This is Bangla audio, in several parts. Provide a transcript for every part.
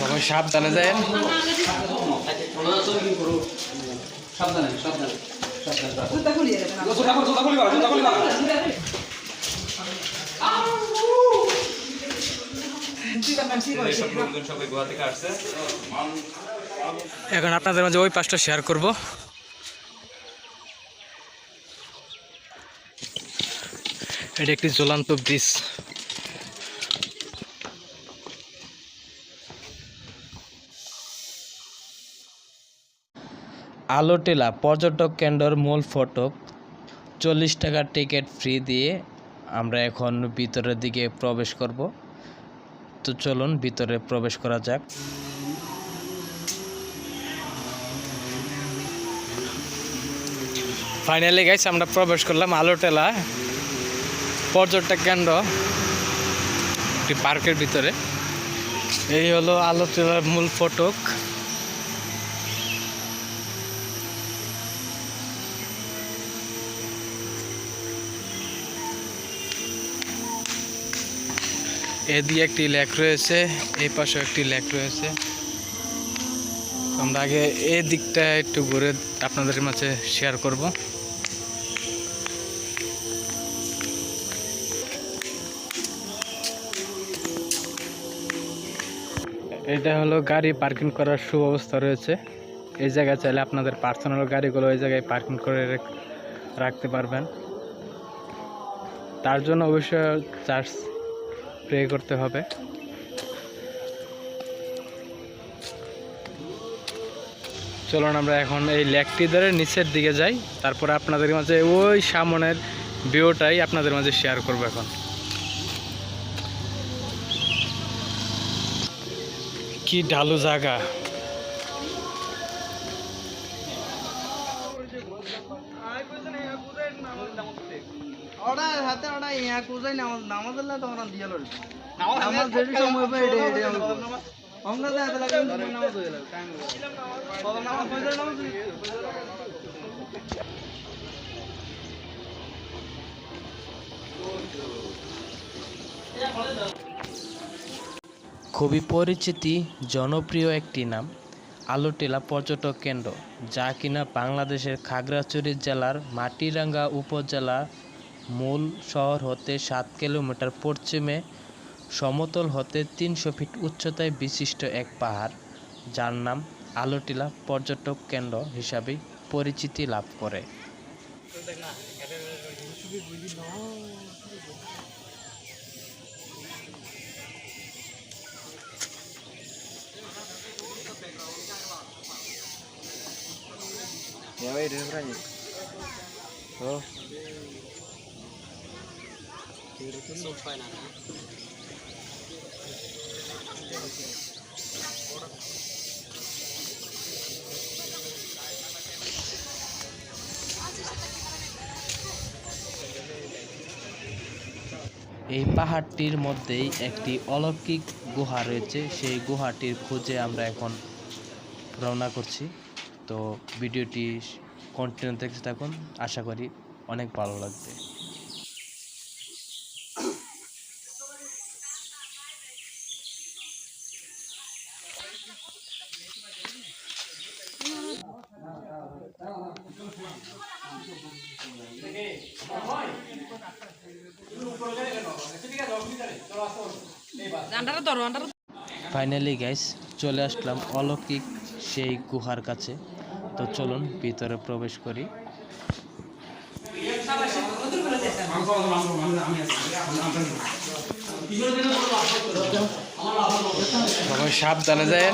সবাই সাবধানে যায় এখন আপনাদের মাঝে ওই পাশটা শেয়ার করব। এটা একটি জ্বলন্ত ব্রিজ। আলোটেলা পর্যটক কেন্দ্রর মূল ফটক। চল্লিশ টাকার টিকিট ফ্রি দিয়ে আমরা এখন ভিতরের দিকে প্রবেশ করব। তো চলুন ভিতরে প্রবেশ করা যাক। ফাইনালি গাইস আমরা প্রবেশ করলাম আলোটেলা পর্যটক কেন্দ্র একটি পার্কের ভিতরে। এই হলো আলোটেলার মূল ফটক। এদিকে একটি লেক রয়েছে, এই পাশে একটি লেক রয়েছে। আমরা আগে এই দিকটা একটু ঘুরে আপনাদের মাঝে শেয়ার করব। এটা হলো গাড়ি পার্কিং করার সুব্যবস্থা রয়েছে। এই জায়গায় চাইলে আপনাদের পার্সোনাল গাড়িগুলো এই জায়গায় পার্কিং করে রাখতে পারবেন। তার জন্য অবশ্যই চার্জ পে করতে হবে। চলুন আমরা এখন এই লেকটি ধরে নিচের দিকে যাই। তারপর আপনাদের মাঝে ওই সামনের ভিউটাই আপনাদের মাঝে শেয়ার করব এখন। কি ঢালু জায়গা ওরা খুবই পরিচিতি, জনপ্রিয় একটি নাম, আলোটেলা পর্যটক কেন্দ্র, যা কিনা বাংলাদেশের খাগড়াছড়ি জেলার মাটিরাঙ্গা উপজেলার মূল শহর হতে সাত কিলোমিটার পশ্চিমে, সমতল হতে তিনশো ফিট উচ্চতায় বিশিষ্ট এক পাহাড়, যার নাম আলোটিলা পর্যটক কেন্দ্র হিসাবে পরিচিতি লাভ করে। এই পাহাড়টির মধ্যেই একটি অলৌকিক গুহা রয়েছে। সেই গুহাটির খোঁজে আমরা এখন রওনা করছি। তো ভিডিওটি কন্টিনিউ দেখতে থাকুন আশা করি অনেক ভালো লাগবে। ফাইনালি গাইস চলে আসলাম অলৌকিক সেই গুহার কাছে। তো চলুন ভিতরে প্রবেশ করি। সবাই সাবধানে যায়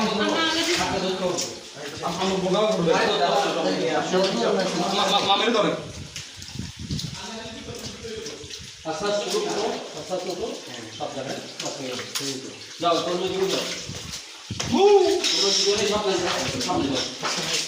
যাও তোর যাও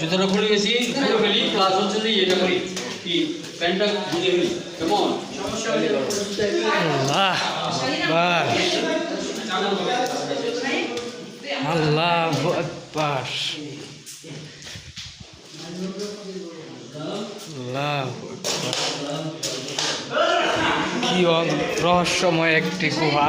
জুতোটা খুলে গেছি খুলে প্লাস হচ্ছে যে এটা করি, কি, প্যান্টটা কেমন? আল্লাহ। কি রহস্যময় একটি গুহা।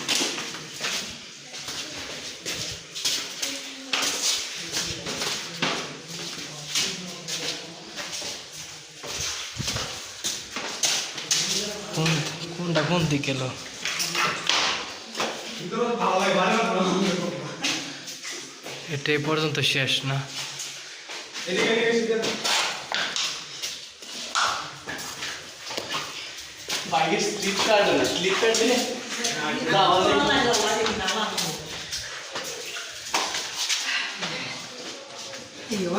গেল এটা এই পর্যন্ত শেষ না। বাইকের স্লিপ কার্ড না? স্লিপ কার্ড দিলে? না আমাদের Io,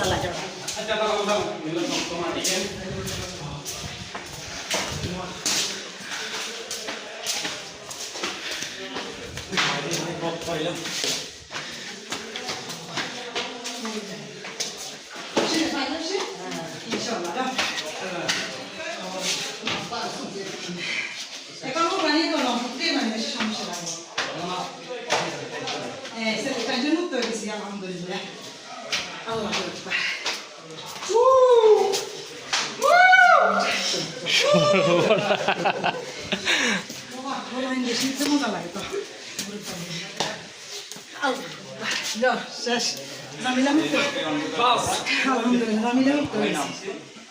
coba. আচ্ছা দাও দাও মিলো তোমার ঠিক আছে Insomma, no? এখন ও বানিয়ে তো না প্রত্যেক মানে বেশি সমস্যা লাগে হ্যাঁ সেটা কাজ জন্য তো গেছি আলহামদুলিল্লাহ আল্লাহ আকবার বাবা বাবা ইংলিশ নিতে মজা লাগে তো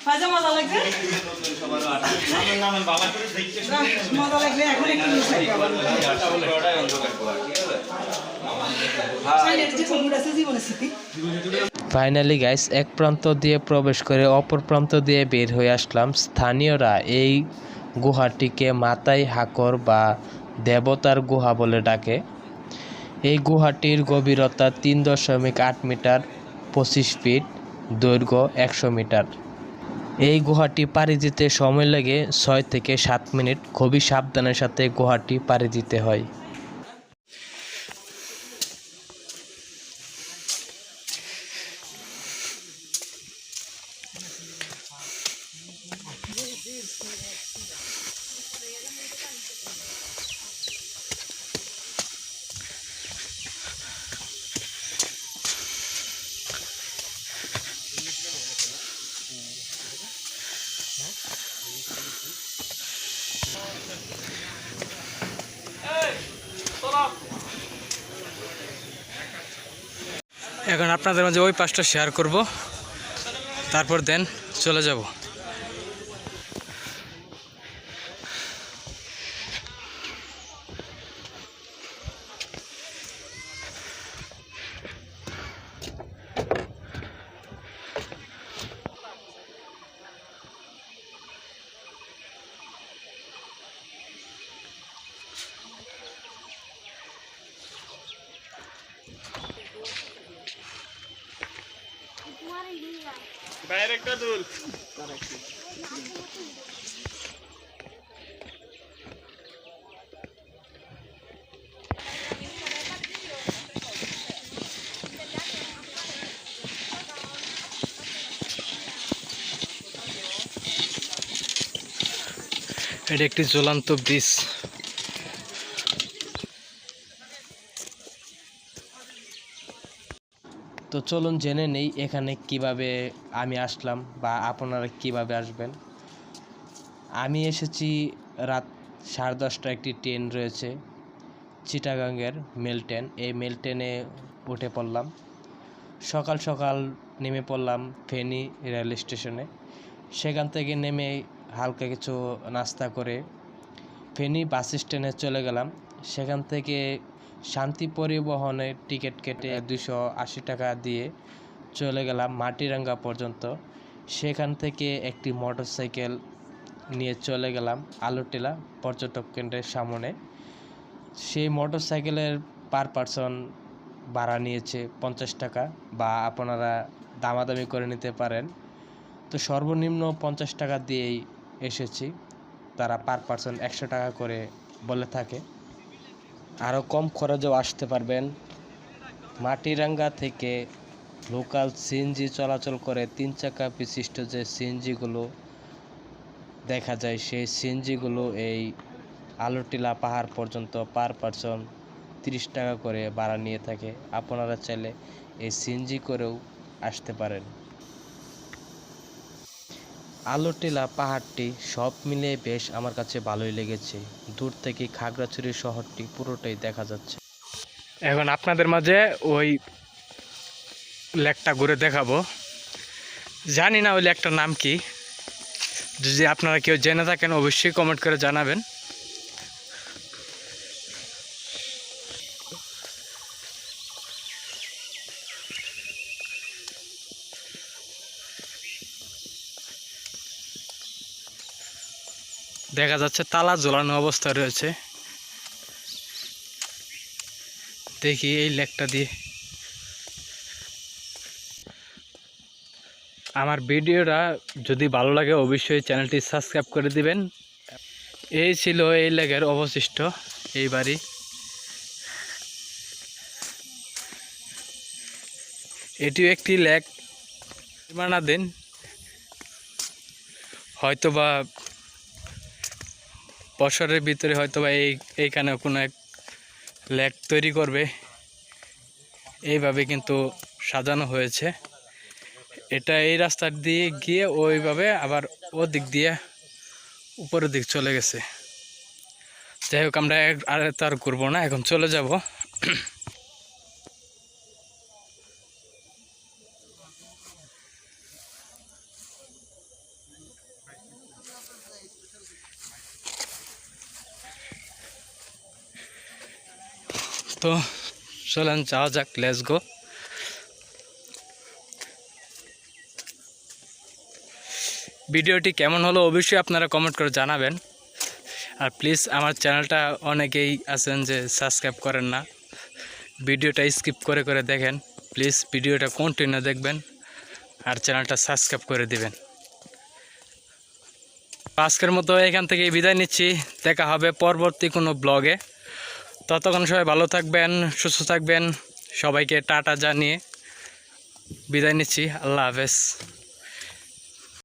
মজা লাগছে মজা লাগলে এখন একটু লাগবে ফাইনালি গাইস এক প্রান্ত দিয়ে প্রবেশ করে অপর প্রান্ত দিয়ে বের হয়ে আসলাম। স্থানীয়রা এই গুহাটিকে মাতাই হাকর বা দেবতার গুহা বলে ডাকে। এই গুহাটির গভীরতা তিন দশমিক আট মিটার, পঁচিশ ফিট, দৈর্ঘ্য একশো মিটার। এই গুহাটি পাড়ি দিতে সময় লাগে ছয় থেকে সাত মিনিট। খুবই সাবধানের সাথে গুহাটি পাড়ি দিতে হয়। এখন আপনাদের মাঝে ওই পাশটা শেয়ার করব। তারপর দেন চলে যাব। কাদুল এটা একটি জ্বলান্ত ব্রিজ। চলুন জেনে নেই এখানে কীভাবে আমি আসলাম বা আপনারা কীভাবে আসবেন। আমি এসেছি রাত সাড়ে দশটা একটি ট্রেন রয়েছে, চিটাগাংয়ের মেল ট্রেন। এই মেল ট্রেনে উঠে পড়লাম। সকাল সকাল নেমে পড়লাম ফেনী রেল স্টেশনে। সেখান থেকে নেমে হালকা কিছু নাস্তা করে ফেনী বাস স্ট্যান্ডে চলে গেলাম। সেখান থেকে শান্তি পরিবহনের টিকিট কেটে দুশো আশি টাকা দিয়ে চলে গেলাম মাটিরাঙ্গা পর্যন্ত। সেখান থেকে একটি মোটরসাইকেল নিয়ে চলে গেলাম আলুটিলা পর্যটক কেন্দ্রের সামনে। সেই মোটরসাইকেলের পার পারসন ভাড়া নিয়েছে পঞ্চাশ টাকা বা আপনারা দামাদামি করে নিতে পারেন। তো সর্বনিম্ন পঞ্চাশ টাকা দিয়েই এসেছি। তারা পার পারসন একশো টাকা করে বলে থাকে। আরও কম খরচেও আসতে পারবেন। মাটিরাঙ্গা থেকে লোকাল সিএনজি চলাচল করে তিন চাকা বিশিষ্ট যে সিএনজিগুলো দেখা যায়, সেই সিএনজিগুলো এই আলুটিলা পাহাড় পর্যন্ত পার পারসন তিরিশ টাকা করে ভাড়া নিয়ে থাকে। আপনারা চাইলে এই সিএনজি করেও আসতে পারেন। আলোটিলা পাহাড়টি সব মিলিয়ে বেশ আমার কাছে ভালোই লেগেছে। দূর থেকে খাগড়াছড়ি শহরটি পুরোটাই দেখা যাচ্ছে। এখন আপনাদের মাঝে ওই লেকটা ঘুরে দেখাবো। জানি না ওই লেকটার নাম কি। যদি আপনারা কেউ জেনে থাকেন, অবশ্যই কমেন্ট করে জানাবেন। দেখা যাচ্ছে তালা ঝোলানো অবস্থা রয়েছে। দেখি এই লেকটা দিয়ে। আমার ভিডিওটা যদি ভালো লাগে, অবশ্যই চ্যানেলটি সাবস্ক্রাইব করে দিবেন। এই ছিল এই লেকের অবশিষ্ট, এই বাড়ি। এটিও একটি লেক। নির্মাণাধীন হয়তোবা বছরের ভিতরে হয়তোবা এই এইখানে কোনো এক লেক তৈরি করবে। এইভাবে কিন্তু সাজানো হয়েছে। এটা এই রাস্তা দিয়ে গিয়ে ওইভাবে আবার ও দিক দিয়ে উপরের দিক চলে গেছে। যাই হোক, আমরা আর তো আর ঘুরবো না, এখন চলে যাব। তো চলেন যাওয়া যাক লেস গো ভিডিওটি কেমন হলো অবশ্যই আপনারা কমেন্ট করে জানাবেন। আর প্লিজ আমার চ্যানেলটা অনেকেই আছেন যে সাবস্ক্রাইব করেন না। ভিডিওটা স্কিপ করে করে দেখেন। প্লিজ ভিডিওটা কন্টিনিউ দেখবেন আর চ্যানেলটা সাবস্ক্রাইব করে দিবেন। আজকের মতো এখান থেকে বিদায় নিচ্ছি। দেখা হবে পরবর্তী কোনো ব্লগে ততক্ষণ সবাই ভালো থাকবেন সুস্থ থাকবেন। সবাইকে টাটা জানিয়ে বিদায় নিচ্ছি। আল্লাহ হাফেজ।